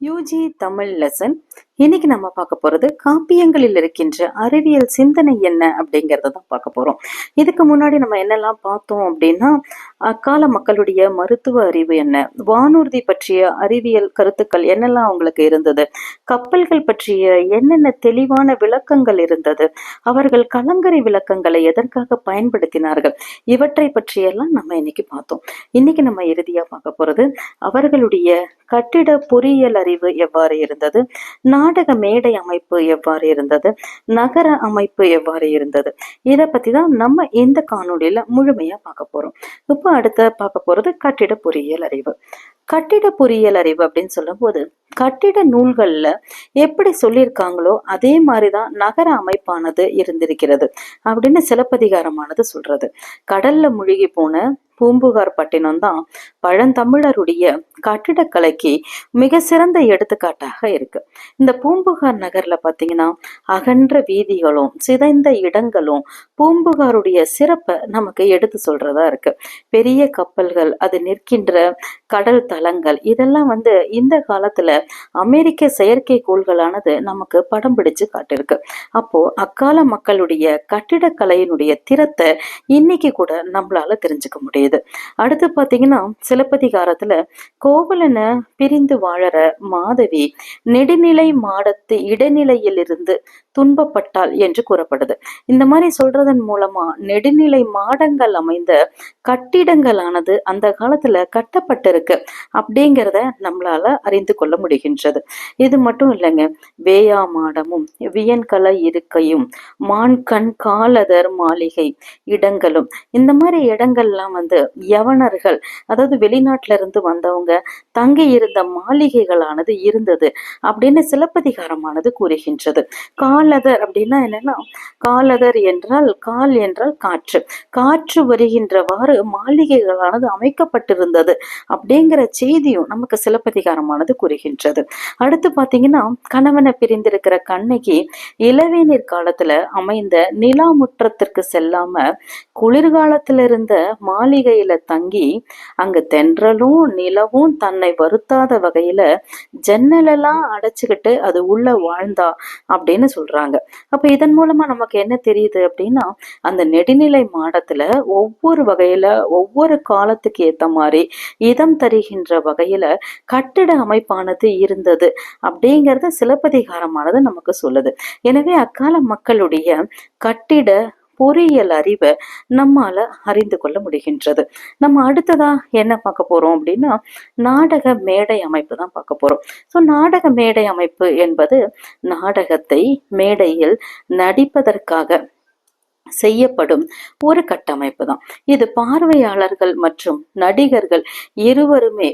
UG Tamil lesson இன்னைக்கு நம்ம பார்க்க போறது காப்பியங்களில் இருக்கின்ற அறிவியல் சிந்தனை என்ன அப்படிங்கிறத தான் பார்க்க போறோம். இதுக்கு முன்னாடி நம்ம என்னெல்லாம் பார்த்தோம் அப்படின்னா அக்கால மக்களுடைய மருத்துவ அறிவு என்ன வானூர்தி பற்றிய அறிவியல் கருத்துக்கள் என்னெல்லாம் அவங்களுக்கு இருந்தது கப்பல்கள் பற்றிய என்னென்ன தெளிவான விளக்கங்கள் இருந்தது அவர்கள் கலங்கரை விளக்கங்களை எதற்காக பயன்படுத்தினார்கள் இவற்றை பற்றியெல்லாம் நம்ம இன்னைக்கு பார்த்தோம். இன்னைக்கு நம்ம இறுதியா பார்க்க போறது அவர்களுடைய கட்டிட பொறியியல் அறிவு எவ்வாறு இருந்தது நான் நாடக மேடை அமைப்பு எவ்வாறு இருந்தது? நகர அமைப்பு எவ்வாறு இருந்தது? இதை பத்தி தான் நம்ம இந்த காணொளியில முழுமையா பார்க்க போறோம். இப்போ அடுத்த பார்க்க போறது கட்டிட பொறியியல் அறிவு. கட்டிட பொறியியல் அறிவு அப்படின்னு சொல்லும்போது கட்டிட நூல்கள்ல எப்படி சொல்லியிருக்காங்களோ அதே மாதிரிதான் நகர அமைப்பானது இருந்திருக்கிறது அப்படின்னு சிலப்பதிகாரமானது சொல்றது. கடல்ல முழுகி போன பூம்புகார் பட்டினம் தான் பழந்தமிழருடைய கட்டிடக்கலைக்கு மிக சிறந்த எடுத்துக்காட்டாக இருக்கு. இந்த பூம்புகார் நகர்ல பாத்தீங்கன்னா அகன்ற வீதிகளும் சிதைந்த இடங்களும் பூம்புகாருடைய சிறப்பை நமக்கு எடுத்து சொல்றதா இருக்கு. பெரிய கப்பல்கள் அது நிற்கின்ற கடல் தளங்கள் இதெல்லாம் வந்து இந்த காலத்துல அமெரிக்க செயற்கைக்கோள்களானது நமக்கு படம் பிடிச்சு காட்டிருக்கு. அப்போ அக்கால மக்களுடைய கட்டிடக்கலையினுடைய திறத்தை இன்னைக்கு கூட நம்மளால தெரிஞ்சுக்க முடியுது. அடுத்து பாத்தீங்கன்னா சிலப்பதிகாரத்துல கோவலனை பிரிந்து வாழற மாதவி நெடுநிலை மாடத்து இடைநிலையிலிருந்து துன்பப்பட்டாள் என்று கூறப்படுது. இந்த மாதிரி சொல்றதன் மூலமா நெடுநிலை மாடங்கள் அமைந்த கட்டிடங்களானது அந்த காலத்துல கட்டப்பட்டிருக்கு அப்படிங்கிறத நம்மளால அறிந்து கொள்ள முடிகின்றது. இது மட்டும் இல்லைங்க வேயா மாடமும் வியன்கல இருக்கையும் மான்கண் காலதர் மாளிகை இடங்களும். இந்த மாதிரி இடங்கள்லாம் வந்து யவனர்கள் அதாவது வெளிநாட்டுல இருந்து வந்தவங்க தங்கி இருந்த மாளிகைகளானது இருந்தது அப்படின்னு சிலப்பதிகாரமானது கூறுகின்றது. காலதர் அப்படின்னா என்னன்னா காலதர் என்றால் கால் என்றால் காற்று. காற்று வருகின்றவாறு மாளிகைகளானது அமைக்கப்பட்டிருந்தது அப்படிங்கிற செய்தியும் நமக்கு சிலப்பதிகாரமானது கூறுகின்றது. அடுத்து பாத்தீங்கன்னா கணவனை பிரிந்திருக்கிற கண்ணகி இளவேநீர் காலத்துல அமைந்த நிலா முற்றத்திற்கு செல்லாம குளிர்காலத்துல இருந்த மாளிகையில தங்கி அங்கு தென்றலும் நிலவும் தன்னை வருத்தாத வகையில ஜன்னலெல்லாம் அடைச்சுக்கிட்டு அது உள்ள வாழ்ந்தா அப்படின்னு சொல்றாங்க. அப்ப இதன் மூலமா நமக்கு என்ன தெரியுது அப்படின்னா அந்த நெடுநிலை மாடத்துல ஒவ்வொரு வகையில ஒவ்வொரு காலத்துக்கு ஏத்த மாதிரி இதம் தருகின்ற வகையில கட்டிட அமைப்பானது இருந்தது அப்படிங்கறத சிலப்பதிகாரமானது நமக்கு சொல்லுது. எனவே அக்கால மக்களுடைய கட்டிட பொறியியல் அறிவை நம்மால அறிந்து கொள்ள முடிகின்றது. நம்ம அடுத்ததா என்ன பார்க்க போறோம் அப்படின்னா நாடக மேடை அமைப்பு தான் பார்க்க போறோம். ஸோ நாடக மேடை அமைப்பு என்பது நாடகத்தை மேடையில் நடிப்பதற்காக செய்யப்படும் ஒரு கட்டமைப்பு தான். இது பார்வையாளர்கள் மற்றும் நடிகர்கள் இருவருமே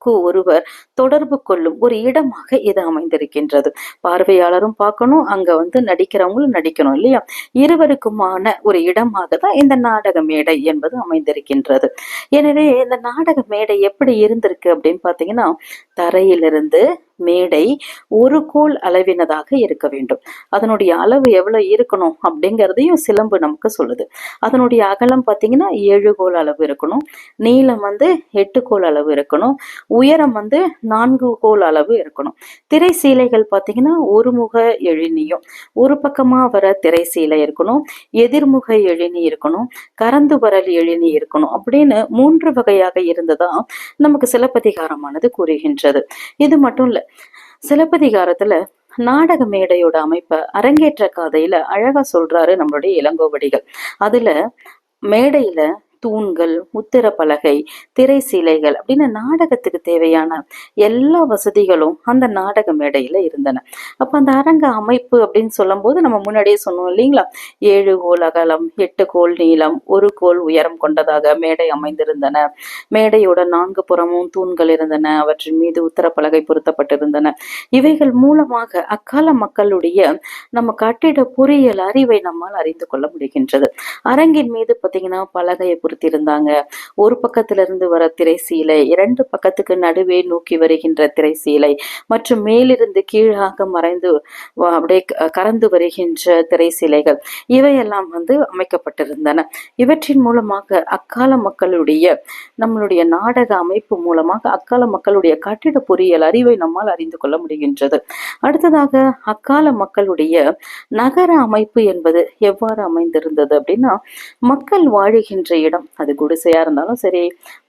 ஒருவருக்கு ஒருவர் தொடர்பு கொள்ளும் ஒரு இடமாக இது அமைந்திருக்கின்றது. பார்வையாளரும் பார்க்கணும் அங்க வந்து நடிக்கிறவங்களும் நடிக்கணும் இல்லையா? இருவருக்குமான ஒரு இடமாக தான் இந்த நாடக மேடை என்பது அமைந்திருக்கின்றது. எனவே இந்த நாடக மேடை எப்படி இருந்திருக்கு அப்படின்னு பார்த்தீங்கன்னா தரையிலிருந்து மேடை ஒரு கோல் அளவினதாக இருக்க வேண்டும். அதனுடைய அளவு எவ்வளவு இருக்கணும் அப்படிங்கிறதையும் சிலம்பு நமக்கு சொல்லுது. அதனுடைய அகலம் பார்த்தீங்கன்னா ஏழு கோல் அளவு இருக்கணும். நீளம் வந்து எட்டு கோல் அளவு இருக்கணும். உயரம் வந்து நான்கு கோல் அளவு இருக்கணும். திரை சீலைகள் பார்த்தீங்கன்னா ஒரு முக எழினியும் ஒரு பக்கமாக வர திரை சீலை இருக்கணும். எதிர்முக எழினி இருக்கணும். கரந்து வரல் எழினி இருக்கணும் அப்படின்னு மூன்று வகையாக இருந்ததா நமக்கு சிலப்பதிகாரமானது கூறுகின்றது. இது மட்டும் இல்லை சிலப்பதிகாரத்துல நாடக மேடையோட அமைப்பை அரங்கேற்ற கதையில அழகா சொல்றாரு நம்மளுடைய இளங்கோவடிகள். அதுல மேடையில தூண்கள் முத்திர பலகை திரை சீலைகள் அப்படின்னு நாடகத்துக்கு தேவையான எல்லா வசதிகளும் அந்த நாடக மேடையில இருந்தன. அப்ப அந்த அரங்க அமைப்பு அப்படின்னு சொல்லும்போது நம்ம முன்னாடியே சொன்னோம் இல்லைங்களா? ஏழு கோல் அகலம் எட்டு கோல் நீளம் ஒரு கோல் உயரம் கொண்டதாக மேடை அமைந்திருந்தன. மேடையோட நான்கு புறமும் தூண்கள் இருந்தன அவற்றின் மீது உத்தரப்பலகை பொருத்தப்பட்டிருந்தன. இவைகள் மூலமாக அக்கால மக்களுடைய நம்ம கட்டிட பொறியியல் அறிவை நம்மால் அறிந்து கொள்ள முடிகின்றது. அரங்கின் மீது பார்த்தீங்கன்னா பலகையை கொடுத்திருந்தாங்க. ஒரு பக்கத்துல இருந்து வர திரை சீலை இரண்டு பக்கத்துக்கு நடுவே நோக்கி வருகின்ற திரை சீலை மற்றும் மேலிருந்து கீழாக மறைந்து அப்படியே கறந்து வருகின்ற திரை சீலைகள் இவையெல்லாம் வந்து அமைக்கப்பட்டிருந்தன. இவற்றின் மூலமாக அக்கால மக்களுடைய நம்மளுடைய நாடக அமைப்பு மூலமாக அக்கால மக்களுடைய கட்டிட பொறியியல் அறிவை நம்மால் அறிந்து கொள்ள முடிகின்றது. அடுத்ததாக அக்கால மக்களுடைய நகர அமைப்பு என்பது எவ்வாறு அமைந்திருந்தது அப்படின்னா மக்கள் வாழுகின்ற இடம் அது குடிசையா இருந்தாலும் சரி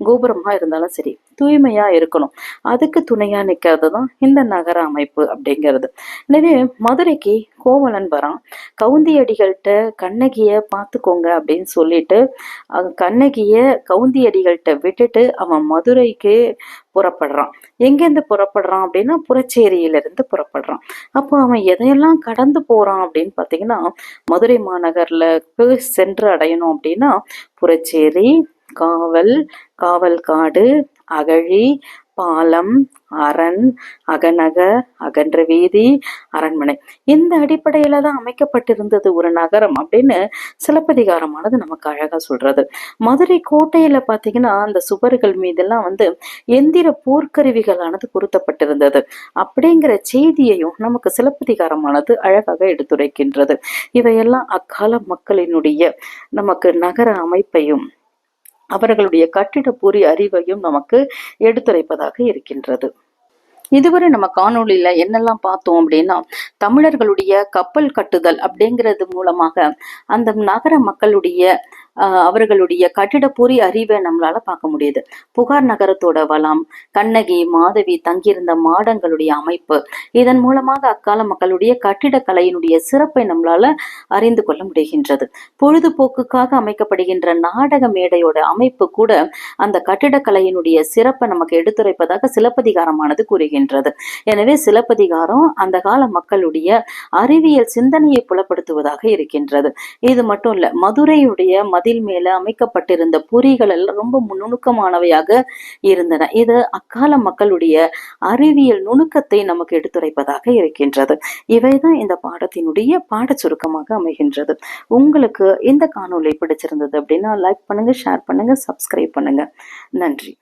கோபுரமா இருந்தாலும் சரி தூய்மையா இருக்கணும். அதுக்கு துணையா நிக்கிறது தான் இந்த நகர அமைப்பு அப்படிங்கிறது. எனவே மதுரைக்கு கோவலன் வரான். கவுந்தியடிகள்கிட்ட கண்ணகியை பார்த்துக்கோங்க அப்படின்னு சொல்லிட்டு கண்ணகியை கவுந்தியடிகள்கிட்ட விட்டுட்டு அவன் மதுரைக்கு புறப்படுறான். எங்கேருந்து புறப்படுறான் அப்படின்னா புறச்சேரியிலிருந்து புறப்படுறான். அப்போ அவன் எதையெல்லாம் கடந்து போறான் அப்படின்னு பார்த்தீங்கன்னா மதுரை மாநகர்ல சென்று அடையணும் அப்படின்னா புறச்சேரி காவல் காவல் காடு அகழி பாலம் அரண் அகநக அகன்ற வீதி அரண்மனை. இந்த அடிப்படையில தான் அமைக்கப்பட்டிருந்தது ஒரு நகரம் அப்படின்னு சிலப்பதிகாரமானது நமக்கு அழகா சொல்றது. மதுரை கோட்டையில பாத்தீங்கன்னா அந்த சுவர்கள் மீதெல்லாம் வந்து எந்திர போர்க்கருவிகளானது பொருத்தப்பட்டிருந்தது. அப்படிங்கிற செய்தியையும் நமக்கு சிலப்பதிகாரமானது அழகாக எடுத்துரைக்கின்றது. இவையெல்லாம் அக்கால மக்களினுடைய நமக்கு நகர அமைப்பையும் அவர்களுடைய கட்டிடப்பூரி அறிவையும் நமக்கு எடுத்துரைப்பதாக இருக்கின்றது. இதுவரை நம்ம காணொளியில என்னெல்லாம் பார்த்தோம் அப்படின்னா தமிழர்களுடைய கப்பல் கட்டுதல் அப்படிங்கிறது மூலமாக அந்த நகர மக்களுடைய அவர்களுடைய கட்டிடப்பொறி அறிவை நம்மளால பார்க்க முடியுது. புகார் நகரத்தோட வளம் கண்ணகி மாதவி தங்கியிருந்த மாடங்களுடைய அமைப்பு இதன் மூலமாக அக்கால மக்களுடைய கட்டிடக்கலையினுடைய சிறப்பை நம்மளால அறிந்து கொள்ள முடிகின்றது. பொழுதுபோக்குக்காக அமைக்கப்படுகின்ற நாடக மேடையோட அமைப்பு கூட அந்த கட்டிடக்கலையினுடைய சிறப்பை நமக்கு எடுத்துரைப்பதாக சிலப்பதிகாரமானது கூறுகின்றது. எனவே சிலப்பதிகாரம் அந்த கால மக்களுடைய அறிவியல் சிந்தனையை புலப்படுத்துவதாக இருக்கின்றது. இது மட்டும் இல்ல மதுரையுடைய மதில் மேல அமைக்கப்பட்டிருந்த பொறிகள் எல்லாம் ரொம்ப நுணுக்கமானவையாக இருந்தன. இது அக்கால மக்களுடைய அறிவியல் நுணுக்கத்தை நமக்கு எடுத்துரைப்பதாக இருக்கின்றது. இவைதான் இந்த பாடத்தினுடைய பாட சுருக்கமாக அமைகின்றது. உங்களுக்கு இந்த காணொலி பிடிச்சிருந்தது அப்படின்னா லைக் பண்ணுங்க ஷேர் பண்ணுங்க சப்ஸ்கிரைப் பண்ணுங்க. நன்றி.